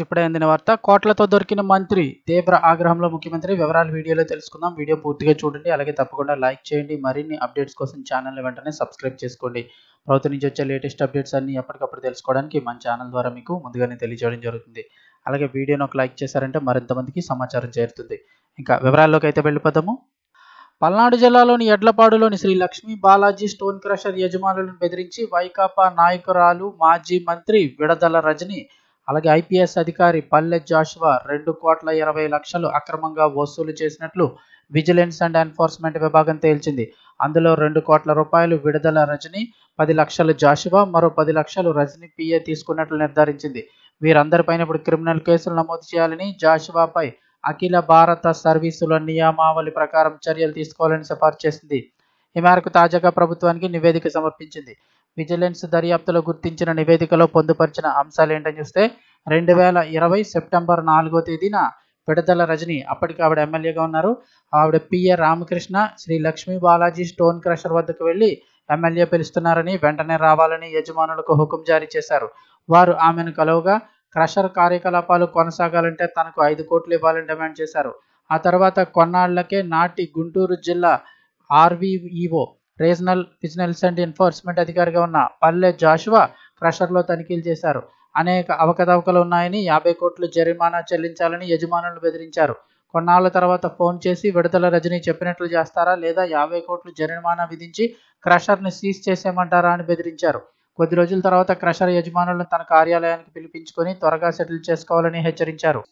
ఇప్పుడే అందిన వార్త. కోట్లతో దొరికిన మంత్రి తీవ్ర ఆగ్రహంలో ముఖ్యమంత్రి వివరాలు వీడియోలో తెలుసుకుందాం. వీడియో పూర్తిగా చూడండి. అలాగే తప్పకుండా లైక్ చేయండి. మరిన్ని అప్డేట్స్ కోసం ఛానల్ వెంటనే సబ్స్క్రైబ్ చేసుకోండి. ప్రభుత్వం నుంచి వచ్చే లేటెస్ట్ అప్డేట్స్ అన్ని ఎప్పటికప్పుడు తెలుసుకోవడానికి మన ఛానల్ ద్వారా మీకు ముందుగానే తెలియజేయడం జరుగుతుంది. అలాగే వీడియోను ఒక లైక్ చేశారంటే మరింత మందికి సమాచారం చేరుతుంది. ఇంకా వివరాల్లోకి అయితే వెళ్ళిపోదాము. పల్నాడు జిల్లాలోని ఎడ్లపాడులోని శ్రీ లక్ష్మీ బాలాజీ స్టోన్ క్రషర్ యజమానులను బెదిరించి వైకాపా నాయకురాలు మాజీ మంత్రి విడదల రజని అలాగే ఐపీఎస్ అధికారి పల్లె జాషువా రెండు కోట్ల ఇరవై లక్షలు అక్రమంగా వసూలు చేసినట్లు విజిలెన్స్ అండ్ ఎన్ఫోర్స్మెంట్ విభాగం తేల్చింది. అందులో రెండు కోట్ల రూపాయలు విడుదల రజని పది లక్షలు జాషువా మరో పది లక్షలు రజని పిఏ తీసుకున్నట్లు నిర్ధారించింది. వీరందరిపైన ఇప్పుడు క్రిమినల్ కేసులు నమోదు చేయాలని జాషువాపై అఖిల భారత సర్వీసుల నియమావళి ప్రకారం చర్యలు తీసుకోవాలని సిఫార్సు చేసింది. ఈ మేరకు తాజాగా ప్రభుత్వానికి నివేదిక సమర్పించింది. విజిలెన్స్ దర్యాప్తులో గుర్తించిన నివేదికలో పొందుపరిచిన అంశాలు ఏంటని చూస్తే రెండు వేల ఇరవై సెప్టెంబర్ నాలుగో తేదీన విడదల రజని అప్పటికి ఆవిడ ఎమ్మెల్యేగా ఉన్నారు. ఆవిడ PA Ramakrishna Sri Lakshmi Balaji stone crusher వద్దకు వెళ్ళి ఎమ్మెల్యే పిలుస్తున్నారని వెంటనే రావాలని యజమానులకు హుకుం జారీ చేశారు. వారు ఆమెను కలవగా క్రషర్ కార్యకలాపాలు కొనసాగాలంటే తనకు ఐదు కోట్లు ఇవ్వాలని డిమాండ్ చేశారు. ఆ తర్వాత కొన్నాళ్ళకే నాటి గుంటూరు జిల్లా RVEO regional vigilance and enforcement అధికారిగా ఉన్న పల్లె జాషువా క్రషర్లో తనిఖీలు చేశారు. అనేక అవకతవకలు ఉన్నాయని యాభై కోట్లు జరిమానా చెల్లించాలని యజమానులు బెదిరించారు. కొన్నాళ్ళ తర్వాత ఫోన్ చేసి విడుదల రజనీ చెప్పినట్లు చేస్తారా లేదా యాభై కోట్లు జరిమానా విధించి క్రషర్ని సీజ్ చేసేయమంటారా అని బెదిరించారు. కొద్ది రోజుల తర్వాత క్రషర్ యజమానులను తన కార్యాలయానికి పిలిపించుకొని త్వరగా సెటిల్ చేసుకోవాలని హెచ్చరించారు.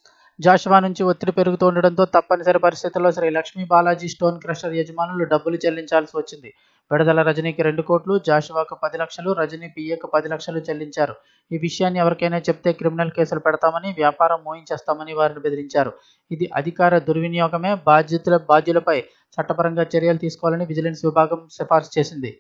జాషువా నుంచి ఒత్తిడి పెరుగుతుండడంతో తప్పనిసరి పరిస్థితుల్లో శ్రీ లక్ష్మీ బాలాజీ స్టోన్ క్రషర్ యజమానులు డబ్బులు చెల్లించాల్సి వచ్చింది. విడుదల రజనీకి రెండు కోట్లు జాషువాకు పది లక్షలు రజనీ పిఏకు పది లక్షలు చెల్లించారు. ఈ విషయాన్ని ఎవరికైనా చెప్తే క్రిమినల్ కేసులు పెడతామని వ్యాపారం మోయించేస్తామని వారిని బెదిరించారు. ఇది అధికార దుర్వినియోగమే బాధ్యతల బాధ్యులపై చట్టపరంగా చర్యలు తీసుకోవాలని విజిలెన్స్ విభాగం సిఫార్సు చేసింది.